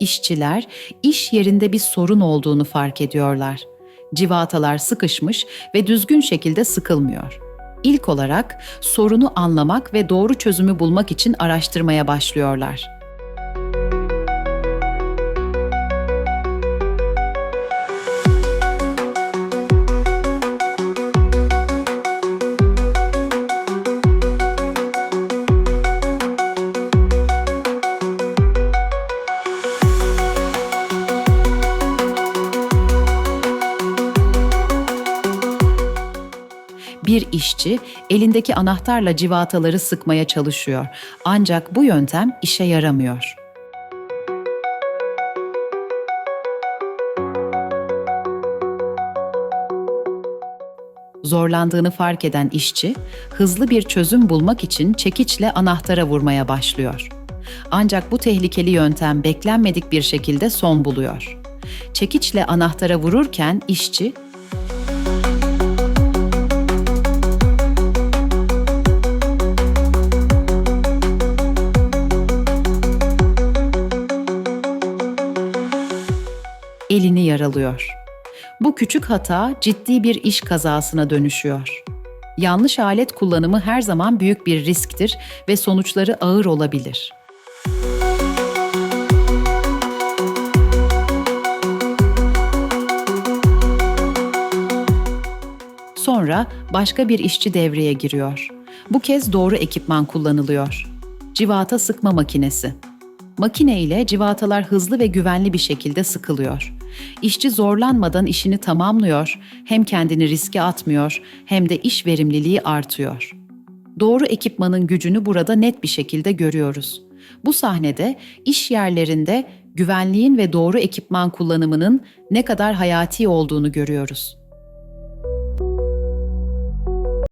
İşçiler iş yerinde bir sorun olduğunu fark ediyorlar. Civatalar sıkışmış ve düzgün şekilde sıkılmıyor. İlk olarak sorunu anlamak ve doğru çözümü bulmak için araştırmaya başlıyorlar. Bir işçi elindeki anahtarla civataları sıkmaya çalışıyor. Ancak bu yöntem işe yaramıyor. Zorlandığını fark eden işçi, hızlı bir çözüm bulmak için çekiçle anahtara vurmaya başlıyor. Ancak bu tehlikeli yöntem beklenmedik bir şekilde son buluyor. Çekiçle anahtara vururken işçi elini yaralıyor. Bu küçük hata ciddi bir iş kazasına dönüşüyor. Yanlış alet kullanımı her zaman büyük bir risktir ve sonuçları ağır olabilir. Sonra başka bir işçi devreye giriyor. Bu kez doğru ekipman kullanılıyor. Civata sıkma makinesi. Makine ile civatalar hızlı ve güvenli bir şekilde sıkılıyor. İşçi zorlanmadan işini tamamlıyor, hem kendini riske atmıyor hem de iş verimliliği artıyor. Doğru ekipmanın gücünü burada net bir şekilde görüyoruz. Bu sahnede iş yerlerinde güvenliğin ve doğru ekipman kullanımının ne kadar hayati olduğunu görüyoruz.